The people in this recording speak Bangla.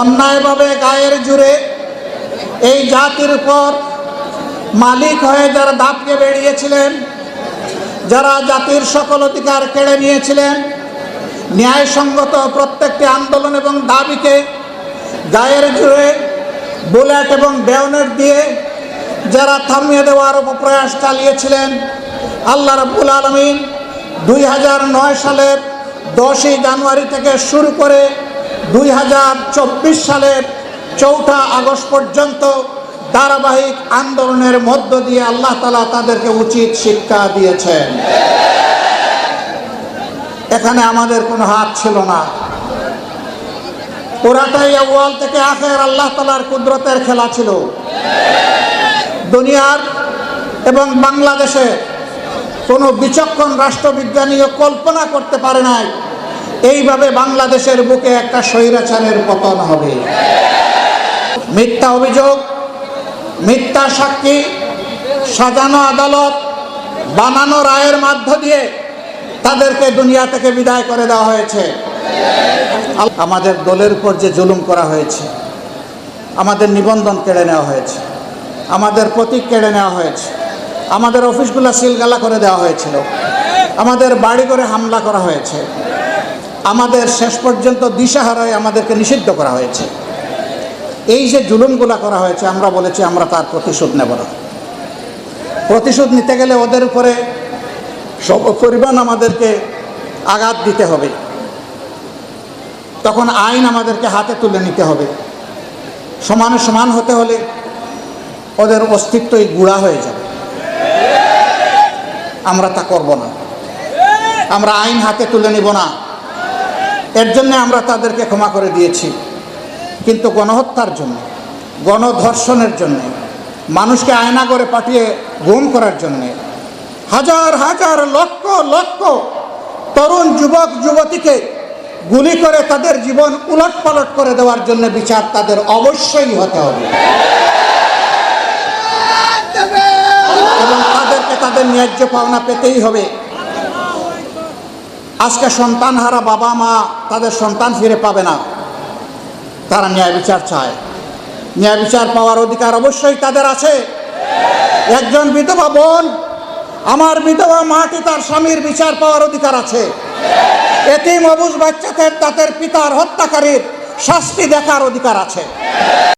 অন্যায়ভাবে গায়ের জুড়ে এই জাতির উপর মালিক হয়ে যারা দাপকে বেরিয়েছিলেন যারা জাতির সকল অধিকার কেড়ে নিয়েছিলেন, ন্যায়সঙ্গত প্রত্যেকটি আন্দোলন এবং দাবিকে গায়ের জুড়ে বুলেট এবং বেয়নেট দিয়ে যারা থামিয়ে দেওয়ার প্রয়াস চালিয়েছিলেন, আল্লাহ রাব্বুল আলমিন দুই হাজার নয় সালের দশই জানুয়ারি থেকে শুরু করে দুই হাজার চব্বিশ সালের চৌঠা আগস্ট পর্যন্ত ধারাবাহিক আন্দোলনের মধ্য দিয়ে আল্লাহ তালা তাদেরকে উচিত শিক্ষা দিয়েছেন। এখানে আমাদের কোনো হাত ছিল না। পুরাটাই আউয়াল থেকে আখের আল্লাহ তালার কুদরতের খেলা ছিল। দুনিয়ার এবং বাংলাদেশে কোনো বিচক্ষণ রাষ্ট্রবিজ্ঞানীও কল্পনা করতে পারে নাই এইভাবে বাংলাদেশের বুকে একটা স্বৈরাচারের পতন হবে। মিথ্যা অভিযোগ, মিথ্যা সাক্ষী, সাজানো আদালত, বানানো রায়ের মাধ্য দিয়ে তাদেরকে দুনিয়া থেকে বিদায় করে দেওয়া হয়েছে। আমাদের দলের উপর যে জুলুম করা হয়েছে, আমাদের নিবন্ধন কেড়ে নেওয়া হয়েছে, আমাদের প্রতীক কেড়ে নেওয়া হয়েছে, আমাদের অফিসগুলো সিলগালা করে দেওয়া হয়েছিল, আমাদের বাড়ি করে হামলা করা হয়েছে আমাদের শেষ পর্যন্ত দিশাহারায় আমাদেরকে নিষিদ্ধ করা হয়েছে। এই যে জুলুমগুলা করা হয়েছে, আমরা বলেছি আমরা তার প্রতিশোধ নেব না। প্রতিশোধ নিতে গেলে ওদের উপরে সব পরিমাণ আমাদেরকে আঘাত দিতে হবে। তখন আইন আমাদেরকে হাতে তুলে নিতে হবে। সমানে সমান হতে হলে ওদের অস্তিত্বই গুড়া হয়ে যাবে। আমরা তা করব না। আমরা আইন হাতে তুলে নিব না। এর জন্য আমরা তাদেরকে ক্ষমা করে দিয়েছি। কিন্তু গণহত্যার জন্য, গণধর্ষণের জন্য, মানুষকে আয়না করে পাঠিয়ে গুম করার জন্যে, হাজার হাজার, লক্ষ লক্ষ তরুণ যুবক, যুবতীকে গুলি করে তাদের জীবন উলট পালট করে দেওয়ার জন্য বিচার তাদের অবশ্যই হতে হবে। এবং তাদেরকে তাদের ন্যায্য পাওনা পেতেই হবে। আজকে সন্তান হারা বাবা মা তাদের সন্তান ফিরে পাবে না। তারা ন্যায় বিচার চায়। ন্যায় বিচার পাওয়ার অধিকার অবশ্যই তাদের আছে। একজন বিধবা বোন, আমার বিধবা মাটি তার স্বামীর বিচার পাওয়ার অধিকার আছে। এতিম অবুজ বাচ্চাদের, তাদের পিতার হত্যাকারীর শাস্তি দেখার অধিকার আছে।